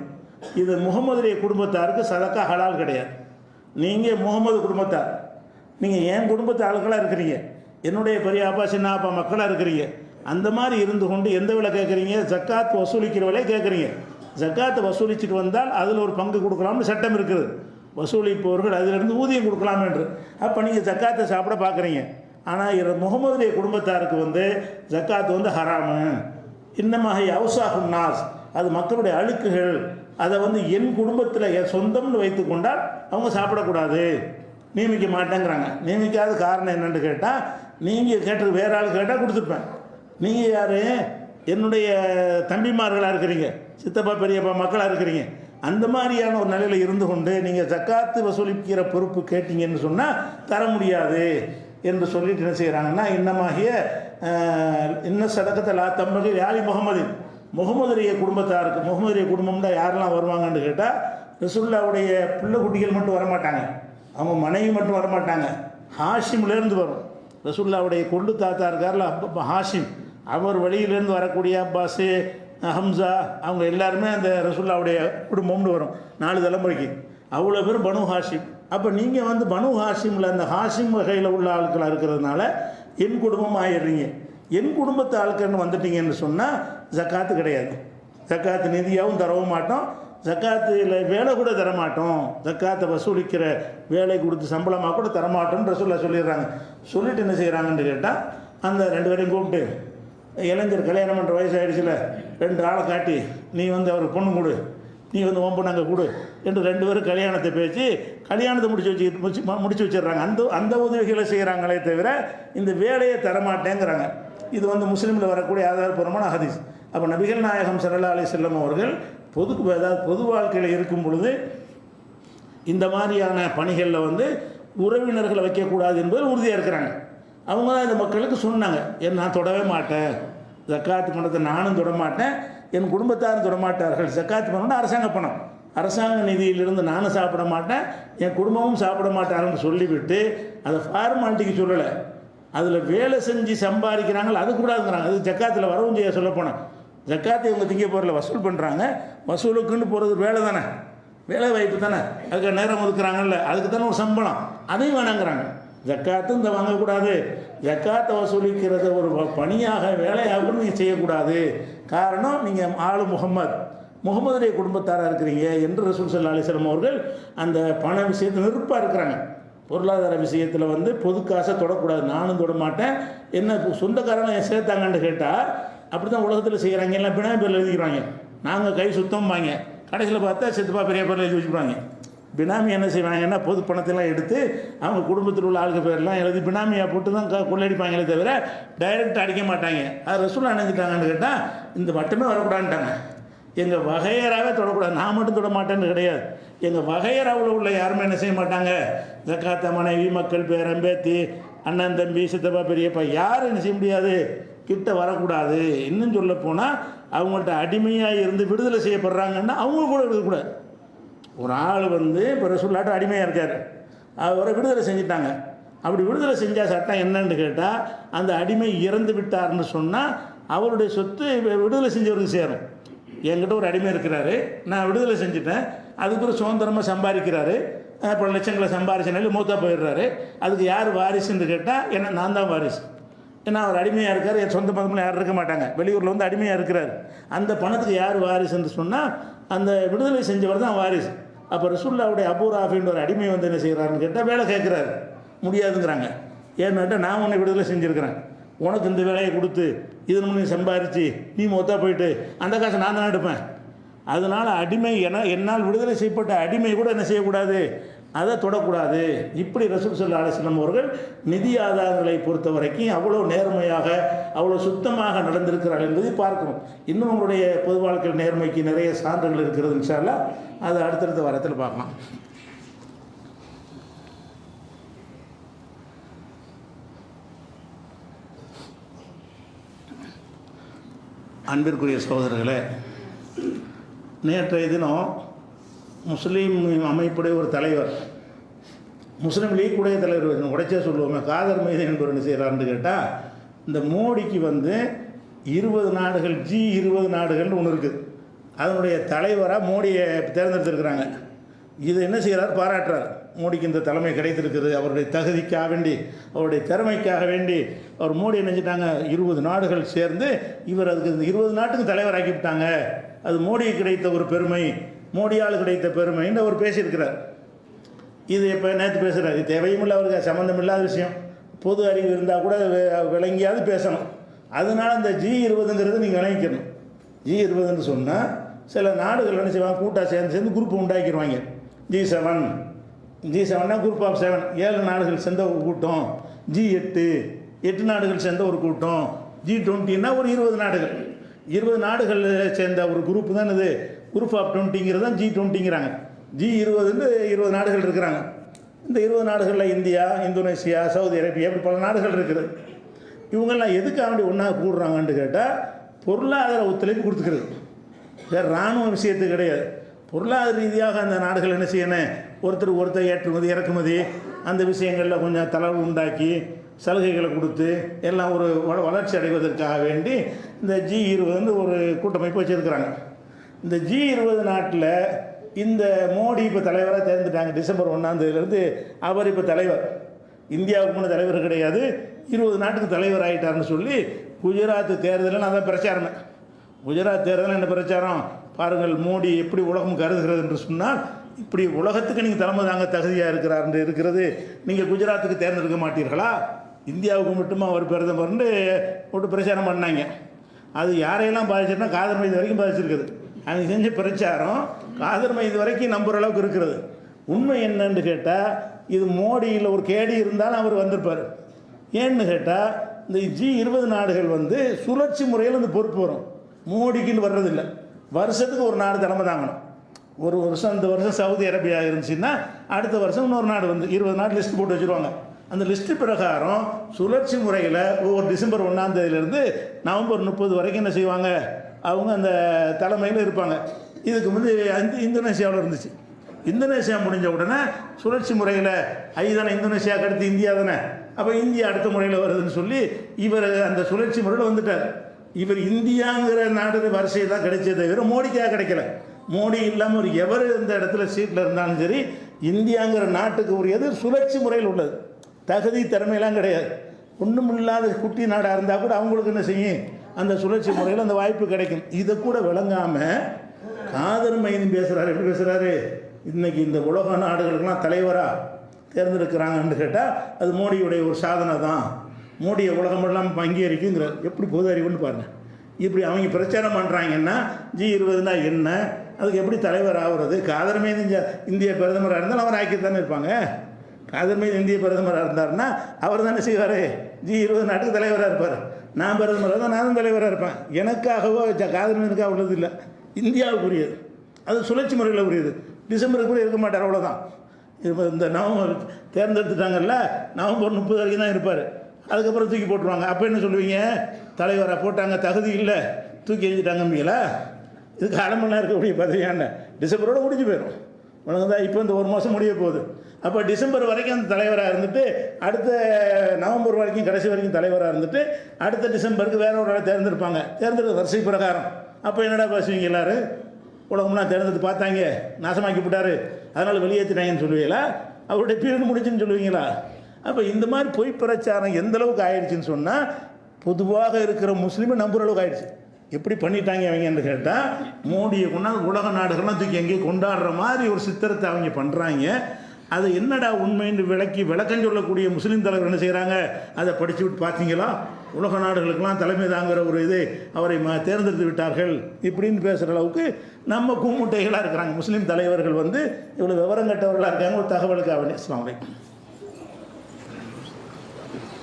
இது முகமதுடைய குடும்பத்தாருக்கு சதக்கா ஹலால் கிடையாது. நீங்கள் முகமது குடும்பத்தார். நீங்கள் என் குடும்பத்து ஆளுகளாக இருக்கிறீங்க. என்னுடைய பெரிய அப்பா சின்ன அப்பா மக்களாக இருக்கிறீங்க. அந்த மாதிரி இருந்து கொண்டு எந்த விலை கேட்குறீங்க? ஜக்காத் வசூலிக்கிற விலையை கேட்குறீங்க. ஜக்காத்தை வசூலிச்சுட்டு வந்தால் அதில் ஒரு பங்கு கொடுக்கலாம்னு சட்டம் இருக்குது. வசூலிப்பவர்கள் அதிலிருந்து ஊதியம் கொடுக்கலாம் என்று. அப்போ நீங்கள் ஜக்காத்தை சாப்பிட பார்க்குறீங்க. ஆனால் முகமதுடைய குடும்பத்தாருக்கு வந்து ஜக்காத் வந்து ஹராமு. இன்னமாக அவுசாகும் நாஸ். அது மக்களுடைய அழுக்குகள். அதை வந்து என் குடும்பத்தில் என் சொந்தம்னு வைத்து கொண்டால் அவங்க சாப்பிடக்கூடாது. நியமிக்க மாட்டேங்கிறாங்க. நியமிக்காத காரணம் என்னென்னு கேட்டால் நீங்கள் கேட்டது வேறு ஆள் கேட்டால் கொடுத்துருப்பேன். நீங்கள் யார்? என்னுடைய தம்பிமார்களாக இருக்கிறீங்க. சித்தப்பா பெரியப்பா மக்களாக இருக்கிறீங்க. அந்த மாதிரியான ஒரு நிலையில் இருந்து கொண்டு நீங்கள் ஜக்காத்து வசூலிக்கிற பொறுப்பு கேட்டீங்கன்னு சொன்னால் தர முடியாது என்று சொல்லிட்டு என்ன செய்கிறாங்கன்னா இன்னமாகிய இன்ன சதக்கத்தை லா தம்பகி யாலி முகமது முகமதுடைய குடும்பத்தாருக்கு முகமதுடைய குடும்பம்னா யாரெல்லாம் வருவாங்கன்னு கேட்டால் ரசுல்லாவுடைய பிள்ளை குட்டிகள் மட்டும் வரமாட்டாங்க. அவங்க மனைவி மட்டும் வரமாட்டாங்க. ஹாஷிம்லேருந்து வரும். ரசுல்லாவுடைய கொண்டு தாத்தா இருக்கார்ல ஹாஷிம். அவர் வழியிலேருந்து வரக்கூடிய அப்பாஸு ஹம்சா அவங்க எல்லாருமே அந்த ரசுல்லாவுடைய குடும்பம்னு வரும். நாலு தலைமுறைக்கு. அவ்வளோ பேர் பனு ஹாஷிம். அப்போ நீங்கள் வந்து பனு ஹாஷிமில் அந்த ஹாஷிம் வகையில் உள்ள ஆட்களாக இருக்கிறதுனால என் குடும்பம் ஆயிடுறீங்க. என் குடும்பத்து ஆட்கள்னு வந்துட்டீங்கன்னு சொன்னால் ஜக்காத்து கிடையாது. ஜக்காத்து நிதியாகவும் தரவும் மாட்டோம். ஜக்காத்தில் வேலை கூட தரமாட்டோம். ஜக்காத்தை வசூலிக்கிற வேலை கொடுத்து சம்பளமாக கூட தரமாட்டோம்னு ரசூல்லா சொல்லிடுறாங்க. சொல்லிட்டு என்ன செய்கிறாங்கன்னு கேட்டால் அந்த ரெண்டு பேரையும் கூப்பிட்டு இளைஞர் கல்யாணம் பண்ணுற வயசு ஆயிடுச்சுல ரெண்டு ஆளை காட்டி நீ வந்து அவருக்கு பொண்ணு கொடு. நீ வந்து ஒம்பு நாங்கள் கொடு. என்று ரெண்டு பேரும் கல்யாணத்தை பேச்சு கல்யாணத்தை முடிச்சு வச்சு முடிச்சு முடிச்சு வச்சிடுறாங்க. அந்த அந்த உதவிகளை செய்கிறாங்களே தவிர இந்த வேலையை தரமாட்டேங்கிறாங்க. இது வந்து முஸ்லீமில் வரக்கூடிய ஆதாரபூர்வமான ஹதீஸ். அப்போ நபிகள் நாயகம் சல்லா அலி செல்லம் அவர்கள் பொது அதாவது பொது வாழ்க்கையில் இருக்கும் பொழுது இந்த மாதிரியான பணிகளில் வந்து உறவினர்களை வைக்கக்கூடாது என்பது உறுதியாக இருக்கிறாங்க. அவங்க தான் இந்த மக்களுக்கு சொன்னாங்க ஏன் நான் தொடவே மாட்டேன்? ஜக்காத்து பணத்தை நானும் தொட மாட்டேன் என் குடும்பத்தாரும் தொடமாட்டார்கள். ஜக்காத்து பணம்னா அரசாங்க பணம். அரசாங்க நிதியிலிருந்து நானும் சாப்பிட மாட்டேன் என் குடும்பமும் சாப்பிட மாட்டாருன்னு சொல்லிவிட்டு அதை ஃபார்மாலிட்டிக்கு சொல்லலை. அதில் வேலை செஞ்சு சம்பாதிக்கிறாங்களோ அது கூடாதுங்கிறாங்க. அது ஜக்காத்தில் வரவும் செய்ய சொல்ல போனோம் ஜக்காத்தை இவங்க திங்க போகிறல வசூல் பண்ணுறாங்க வசூலுக்குன்னு போகிறது வேலை தானே. வேலை வாய்ப்பு தானே. அதுக்கு நேரம் ஒதுக்குறாங்கல்ல அதுக்கு தானே ஒரு சம்பளம். அதையும் வேணாங்கிறாங்க. ஜக்காத்தும் இந்த வாங்கக்கூடாது. ஜக்காத்தை வசூலிக்கிறத ஒரு பணியாக வேலையாகவும் நீங்கள் செய்யக்கூடாது. காரணம் நீங்கள் ஆளு முகம்மது. முகமதுடைய குடும்பத்தாராக இருக்கிறீங்க என்று ரசூல் சல்லா அலிஸ்லாம் அவர்கள் அந்த பண விஷயத்தில் நெருப்பாக இருக்கிறாங்க. பொருளாதார விஷயத்தில் வந்து பொது காசை தொடக்கூடாது. நானும் தொட மாட்டேன். என்ன இப்போ சொந்தக்காரங்க சேர்த்தாங்கன்னு கேட்டால் அப்படி தான் உலகத்தில் செய்கிறாங்க எல்லாம் பினாமி பேரில் எழுதிக்கிறாங்க. நாங்கள் கை சுத்தம்பாங்க. கடைசியில் பார்த்தா சித்தப்பா பெரிய பேரில் எழுதி வச்சுப்பாங்க. பினாமி என்ன செய்வாங்கன்னா பொது பணத்தெல்லாம் எடுத்து அவங்க குடும்பத்தில் உள்ள ஆளுக்கு பேர்லாம் எழுதி பினாமியாக போட்டு தான் க- கொள்ளையடிப்பாங்களே தவிர டைரக்ட் அடிக்க மாட்டாங்க. அது ரசூல் அணைஞ்சிட்டாங்கன்னு கேட்டால் இந்த மட்டுமே வரக்கூடாதுட்டாங்க எங்கள் வகையராகவே தொடக்கூடாது. நான் மட்டும் தொட மாட்டேன்னு கிடையாது. எங்கள் வகையராவில் உள்ள யாருமே என்ன செய்ய மாட்டாங்க? ஜக்காத்த மனைவி மக்கள் பேரன் பேத்தி அண்ணன் தம்பி சித்தப்பா பெரியப்பா யாரும் என்ன செய்ய முடியாது. கிட்ட வரக்கூடாது. இன்னும் சொல்ல போனால் அவங்கள்ட்ட அடிமையாக இருந்து விடுதலை செய்யப்படுறாங்கன்னா அவங்க கூட இருக்கக்கூடாது. ஒரு ஆள் வந்து இப்போ ரசூல்லாட்ட அடிமையாக இருக்கார். அவரை விடுதலை செஞ்சிட்டாங்க. அப்படி விடுதலை செஞ்சால் சட்டம் என்னன்னு கேட்டால் அந்த அடிமை இறந்து விட்டார்னு சொன்னால் அவருடைய சொத்து விடுதலை செஞ்சவருக்கு சேரும். என்கிட்ட ஒரு அடிமை இருக்கிறாரு நான் விடுதலை செஞ்சுட்டேன். அதுக்கு ஒரு சுதந்திரமாக சம்பாதிக்கிறாரு. பல லட்சங்களை சம்பாரிச்சனால மூத்தா போயிடுறாரு. அதுக்கு யார் வாரிசுன்னு கேட்டால் என்ன நான் தான் வாரிசு. ஏன்னா அவர் அடிமையாக இருக்கார் என் சொந்த பக்கத்தில் யாரும் இருக்க மாட்டாங்க. வெளியூரில் வந்து அடிமையாக இருக்கிறார். அந்த பணத்துக்கு யார் வாரிசுன்னு சொன்னால் அந்த விடுதலை செஞ்சவர் தான் வாரிசு. அப்போ ரசூல்லாவுடைய அபூராஃபின்ற ஒரு அடிமை வந்து என்ன செய்கிறாருன்னு கேட்டால் வேலை கேட்குறாரு முடியாதுங்கிறாங்க. ஏன்னாட்டா நான் உன்னை விடுதலை செஞ்சுருக்கிறேன். உனக்கு இந்த வேலையை கொடுத்து இதன் நீ சம்பாரித்து நீ மொத்தா போயிட்டு அந்த காசை நான் தான் எடுப்பேன். அதனால் அடிமை என என்னால் விடுதலை செய்யப்பட்ட அடிமை கூட என்ன செய்யக்கூடாது? அதை தொடக்கூடாது. இப்படி ரசூல் சல்லா அலிஸ்லாம் அவர்கள் நிதி ஆதாரங்களை பொறுத்த வரைக்கும் அவ்வளோ நேர்மையாக அவ்வளோ சுத்தமாக நடந்திருக்கிறார்கள் என்பதை பார்க்கணும். இன்னும் உங்களுடைய பொது வாழ்க்கை நேர்மைக்கு நிறைய சான்றுகள் இருக்கிறது இன்ஷால்லா அதை அடுத்தடுத்த வாரத்தில் பார்க்கலாம். அன்பிற்குரிய சகோதரர்களே நேற்றைய தினம் முஸ்லீம் அமைப்புடைய ஒரு தலைவர். முஸ்லீம் லீக் உடைய தலைவர் உடைச்சே சொல்லுவோமே காதர் மைதன் என்பவர் என்ன செய்கிறார்னு கேட்டால் இந்த மோடிக்கு வந்து இருபது நாடுகள் ஜி இருபது நாடுகள்னு ஒன்று இருக்குது அதனுடைய தலைவராக மோடியை தேர்ந்தெடுத்திருக்கிறாங்க. இது என்ன செய்கிறார் பாராட்டுறார். மோடிக்கு இந்த தலைமை கிடைத்திருக்குது. அவருடைய தகுதிக்காக வேண்டி அவருடைய திறமைக்காக வேண்டி அவர் மோடி நினைச்சிட்டாங்க. இருபது நாடுகள் சேர்ந்து இவர் அதுக்கு இந்த இருபது நாட்டுக்கு தலைவராக்கிவிட்டாங்க அது மோடிக்கு கிடைத்த ஒரு பெருமை. மோடியால் கிடைத்த பெருமைன்னு அவர் பேசியிருக்கிறார். இது இப்போ நேற்று பேசுகிறார் இது தேவையும் இல்லை அவருக்கு சம்மந்தம் இல்லாத விஷயம். பொது அறிவு இருந்தால் கூட விளங்கியாவது பேசணும். அதனால இந்த ஜி இருபதுங்கிறது நீங்கள் விளங்கிக்கணும் ஜி இருபதுன்னு சொன்னால் சில நாடுகள் என்ன செய்வாங்க? கூட்டாக சேர்ந்து சேர்ந்து குரூப் உண்டாக்கிடுவாங்க ஜி செவன் ஜி செவன்னா குரூப் ஆஃப் செவன் ஏழு நாடுகள் சேர்ந்த ஒரு கூட்டம். ஜி எட்டு. எட்டு நாடுகள் சேர்ந்த ஒரு கூட்டம். ஜி டுவெண்ட்டின்னா ஒரு இருபது நாடுகள். இருபது நாடுகளில் சேர்ந்த ஒரு குரூப் தான் இது குரூப் ஆஃப் டுவெண்ட்டிங்கிறது தான் ஜி டுவெண்ட்டிங்கிறாங்க ஜி இருபதுன்னு இருபது நாடுகள் இருக்கிறாங்க. இந்த இருபது நாடுகளில் இந்தியா இந்தோனேஷியா சவுதி அரேபியா இப்படி பல நாடுகள் இருக்குது. இவங்கெல்லாம் எதுக்காக வேண்டி ஒன்றா கூடுறாங்கன்னு கேட்டால் பொருளாதார ஒத்துழைப்பு கொடுத்துக்கிறது. வேறு இராணுவ விஷயத்து கிடையாது. பொருளாதார ரீதியாக அந்த நாடுகள் என்ன செய்யணும் ஒருத்தர் ஒருத்தர் ஏற்றுமதி இறக்குமதி அந்த விஷயங்களில் கொஞ்சம் தளர்வு உண்டாக்கி சலுகைகளை கொடுத்து எல்லாம் ஒரு வளர்ச்சி அடைவதற்காக வேண்டி இந்த ஜி இருபது வந்து ஒரு கூட்டமைப்பு வச்சுருக்கிறாங்க. இந்த ஜி இருபது நாட்டில் இந்த மோடி இப்போ தலைவராக தேர்ந்துட்டாங்க. டிசம்பர் ஒன்றாந்தேதியிலேருந்து அவர் இப்போ தலைவர். இந்தியாவுக்கு முன்ன தலைவர் கிடையாது. இருபது நாட்டுக்கு தலைவர் ஆகிட்டார்னு சொல்லி குஜராத் தேர்தலில் நான் தான் பிரச்சாரமே. குஜராத் தேர்தலில் என்ன பிரச்சாரம்? பாருங்கள் மோடி எப்படி உலகம் கருதுகிறது என்று சொன்னால் இப்படி உலகத்துக்கு நீங்கள் தலைமை தாங்க தகுதியாக இருக்கிறார் என்று இருக்கிறது. நீங்கள் குஜராத்துக்கு தேர்ந்தெடுக்க மாட்டீர்களா? இந்தியாவுக்கு மட்டுமா அவர் பிரதமர்னு போட்டு பிரச்சாரம் பண்ணாங்க. அது யாரையெல்லாம் பாதிச்சிருந்தா காதல் மீது வரைக்கும் பாதிச்சிருக்குது. அவங்க செஞ்ச பிரச்சாரம். காதர்மை இது வரைக்கும் நம்புற அளவுக்கு இருக்கிறது. உண்மை என்னன்னு கேட்டால் இது மோடியில் ஒரு கேடி இருந்தாலும் அவர் வந்திருப்பார். ஏன்னு கேட்டால் இந்த ஜி இருபது நாடுகள் வந்து சுழற்சி முறையில் இந்த பொறுப்பு வரும். மோடிக்குன்னு வர்றதில்லை. வருஷத்துக்கு ஒரு நாடு தலைமை தாங்கணும். ஒரு வருஷம் இந்த வருஷம் சவுதி அரேபியா இருந்துச்சுன்னா அடுத்த வருஷம் இன்னொரு நாடு வந்து இருபது நாடு லிஸ்ட் போட்டு வச்சுருவாங்க. அந்த லிஸ்ட்டு பிரகாரம் சுழற்சி முறையில் ஒவ்வொரு டிசம்பர் ஒன்றாம் தேதியிலேருந்து நவம்பர் முப்பது வரைக்கும் என்ன செய்வாங்க? அவங்க அந்த தலைமையில் இருப்பாங்க. இதுக்கு வந்து இந்த இந்தோனேஷியாவில் இருந்துச்சு. இந்தோனேஷியா முடிஞ்ச உடனே சுழற்சி முறையில் ஐ தானே இந்தோனேஷியாவுக்கு அடுத்து இந்தியா தானே. அப்போ இந்தியா அடுத்த முறையில் வருதுன்னு சொல்லி இவர் அந்த சுழற்சி முறையில் வந்துட்டார். இவர் இந்தியாங்கிற நாடு வரிசையை தான் கிடைச்சதே தவிர மோடிக்காக கிடைக்கல. மோடி இல்லாமல் ஒரு எவர் இந்த இடத்துல சீட்டில் இருந்தாலும் சரி இந்தியாங்கிற நாட்டுக்கு உரியது சுழற்சி முறையில் உள்ளது. தகுதி திறமையெல்லாம் கிடையாது. ஒன்றும் இல்லாத குட்டி நாடாக இருந்தால் கூட அவங்களுக்கு என்ன செய்யும்? அந்த சுழற்சி முறையில் அந்த வாய்ப்பு கிடைக்கும். இதை கூட விளங்காமல் காதல் மைதன் பேசுகிறாரு எப்படி பேசுகிறாரு இன்னைக்கு இந்த உலக நாடுகளுக்கெல்லாம் தலைவராக தேர்ந்தெடுக்கிறாங்கன்னு கேட்டால் அது மோடியுடைய ஒரு சாதனை தான். மோடியை உலகமெல்லாம் அங்கீகரிக்குங்கிறார் எப்படி பொது அறிவுன்னு பாருங்கள் இப்படி அவங்க பிரச்சாரம் பண்ணுறாங்கன்னா ஜி இருபதுனா என்ன? அதுக்கு எப்படி தலைவர் ஆகுறது? காதல் மீது இந்திய பிரதமராக இருந்தால் அவர் ஆக்கி தானே இருப்பாங்க. காதல் மீது இந்திய பிரதமராக இருந்தாருன்னா அவர் தானே செய்வார். ஜி இருபது நாட்டுக்கு தலைவராக இருப்பார். நான் பிரதமராக தான் நானும் தலைவராக இருப்பேன். எனக்காகவோ காதலனுக்காக உள்ளது இல்லை இந்தியாவுக்குரியது. அது சுழற்சி முறையில் உரியது டிசம்பருக்கு கூட இருக்க மாட்டார் அவ்வளோதான் இப்போ இந்த நவம்பர் தேர்ந்தெடுத்துட்டாங்கல்ல நவம்பர் முப்பது வரைக்கும் தான் இருப்பார். அதுக்கப்புறம் தூக்கி போட்டுருவாங்க. அப்போ என்ன சொல்லுவீங்க? தலைவராக போட்டாங்க தகுதி இல்லை. தூக்கி எழுதிட்டாங்கம்பீங்களா இதுக்கு அடமெல்லாம் இருக்கக்கூடிய பதவியான டிசம்பரோடு முடிஞ்சு போயிடும் உனக்கு இப்போ இந்த ஒரு மாதம் முடிய போகுது. அப்போ டிசம்பர் வரைக்கும் அந்த தலைவராக இருந்துட்டு அடுத்த நவம்பர் வரைக்கும் கடைசி வரைக்கும் தலைவராக இருந்துட்டு அடுத்த டிசம்பருக்கு வேற ஒரு ஆள் தேர்ந்தெடுப்பாங்க. தேர்ந்தெடுக்க வரிசை பிரகாரம். அப்போ என்னடா பேசுவீங்க எல்லாரும்? உலகம்லாம் தேர்ந்தெடுத்து பார்த்தாங்க. நாசமாக்கி விட்டாரு. அதனால் வெளியேற்றினாங்கன்னு சொல்லுவீங்களா? அவருடைய பீரியட் முடிச்சுன்னு சொல்லுவீங்களா? அப்போ இந்த மாதிரி பொய் பிரச்சாரம் எந்த அளவுக்கு ஆயிடுச்சுன்னு சொன்னால் பொதுவாக இருக்கிற முஸ்லீமை நம்புகிற அளவுக்கு ஆயிடுச்சு. எப்படி பண்ணிட்டாங்க அவங்கன்னு கேட்டால் மோடியை கொண்டாந்து உலக நாடுகள்லாம் தூக்கி எங்கேயோ கொண்டாடுற மாதிரி ஒரு சித்திரத்தை அவங்க பண்ணுறாங்க அது என்னடா உண்மைன்னு விளக்கி விளக்கம் சொல்லக்கூடிய முஸ்லீம் தலைவர் என்ன செய்கிறாங்க அதை படிச்சு விட்டு பார்த்தீங்களா உலக நாடுகளுக்கெல்லாம் தலைமை தாங்கிற ஒரு இது அவரை ம தேர்ந்தெடுத்து விட்டார்கள் இப்படின்னு பேசுகிற அளவுக்கு நம்ம கூமுட்டைகளாக இருக்கிறாங்க. முஸ்லீம் தலைவர்கள் வந்து இவ்வளோ விவரம் கட்டவர்களாக இருக்காங்க. ஒரு தகவலுக்கு அவனே அஸ்ஸலாமு வலைக்கும்